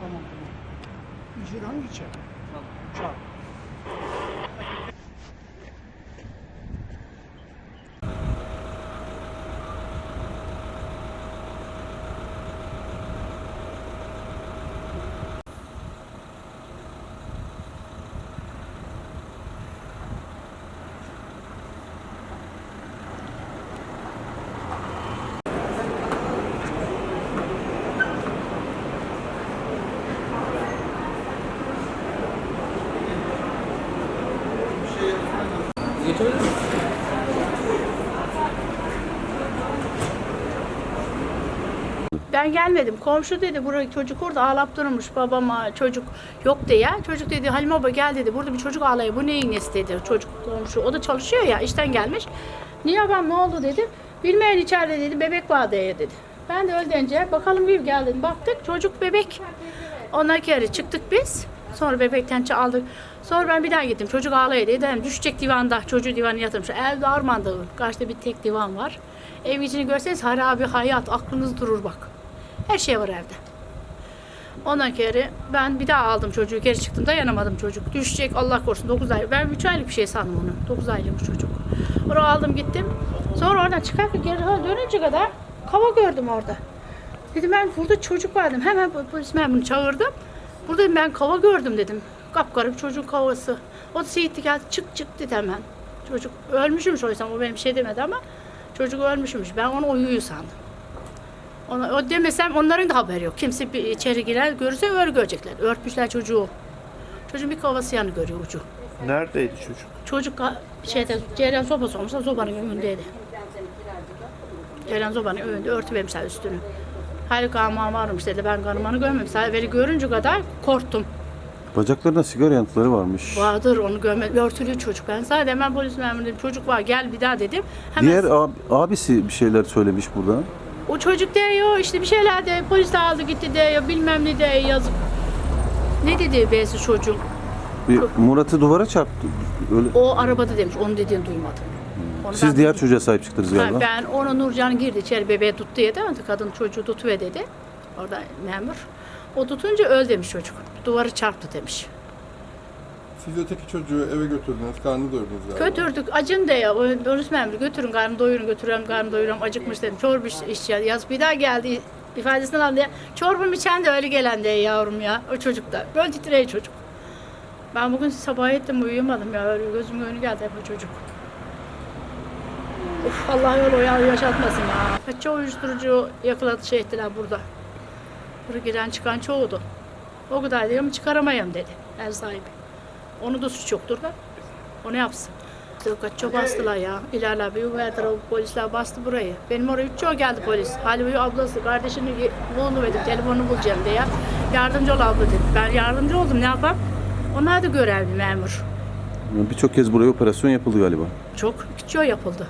Tamam tamam. İçeri hangi içeri? Çal. Ben gelmedim. Komşu dedi buraya çocuk orada ağlap durmuş babama çocuk yok diye. Çocuk dedi Halime baba gel dedi. Burada bir çocuk ağlıyor. Bu neyin nesi dedi. Çocuk komşu. O da çalışıyor ya işten gelmiş. Niye ben ne oldu dedim. Bilmeyen içeride dedi bebek var diye dedi. Ben de öldence bakalım bir gel dedim. Baktık çocuk bebek. Ondan kere çıktık biz. Sonra bebekten aldık. Sonra ben bir daha gittim. Çocuk ağlıyor dedi. Dedim, düşecek divanda. Çocuğu divanı yatırmış. Evde armanda. Karşıda bir tek divan var. Ev içini görseniz harabi hayat. Aklınız durur bak. Her şey var evde. Ondan kere ben bir daha aldım çocuğu. Geri çıktım dayanamadım çocuk. Düşecek Allah korusun 9 ay. Ben 3 aylık bir şey sandım onu. 9 aylık çocuk. Onu aldım gittim. Sonra oradan çıkarken geri dönünce kadar kava gördüm orada. Dedim ben burada çocuk vardım. Hemen po- polis memurunu çağırdım. Burada ben kava gördüm dedim. Kapkarı bir çocuğun kavası. O da Seyit'ti geldi çık çık dedi hemen. Çocuk ölmüşmüş oysa o benim şey demedi ama çocuk ölmüşmüş. Ben onu uyuyor sandım. Ona, o demesem onların da haberi yok. Kimse bir içeri girer görürse öyle görecekler. Örtmüşler çocuğu. Çocuğun bir kavası yanı görüyor ucu. Neredeydi çocuk? Çocuk şeyde cereyan sobası olmuşsa sobanın önündeydi. Cereyan sobanın önünde örtü vermişler üstünü. Hayır kanman varmış dedi. Ben kanımanı görmedim. Sadece görünce kadar korktum. Bacaklarında sigara yanıkları varmış. Vardır onu görmedim. Örtülü çocuk. Ben sadece hemen polis memuru dedim. Çocuk var gel bir daha dedim. Hemen Diğer ab- abisi bir şeyler söylemiş burada. O çocuk diyor işte bir şeyler de polis aldı gitti diyor bilmem ne diyor yazık. Ne dedi beysi çocuğun? Bir Murat'ı duvara çarptı. Öyle. O arabada demiş. Onu dediğini duymadım. Onu Siz ben- diğer çocuğa sahip çıktınız Ha, galiba. Ben onu Nurcan girdi içeri bebeği tuttu diye de kadın çocuğu tutuver dedi. Orada memur. O tutunca öl demiş çocuk. Duvarı çarptı demiş. Siz öteki çocuğu eve götürdünüz, karnını doyurdunuz galiba. Götürdük acın. O polis memuru götürün karnını doyurun götürüyorum karnını doyuruyorum acıkmış dedim. Çorba iç, ya. Yaz bir daha geldi ifadesinden aldı ya. Çorbam içen de öyle gelen diye yavrum ya. O çocuk da. Böyle titreyi çocuk. Ben bugün sabah ettim uyuyamadım ya. Öyle gözümün önü geldi hep o çocuk. Uf, Allah yol o ya- yaşatmasın ya. Kaçça uyuşturucu yakaladı şey ettiler burada. Buraya giren çıkan çoğudu. O kadar diyorum çıkaramayım dedi ev sahibi. Onu da suç yoktur da. O ne yapsın? İşte kaçça bastılar ya. İlerler bir verdiler o polisler bastı burayı. Benim oraya üç çoğu geldi polis. Halbuki ablası kardeşini bulunu verdim telefonunu bulacağım diye. Yardımcı ol abla dedi. Ben yardımcı oldum ne yapayım? Onlar da görevli memur. Birçok kez buraya operasyon yapıldı galiba. Çok küçük yapıldı.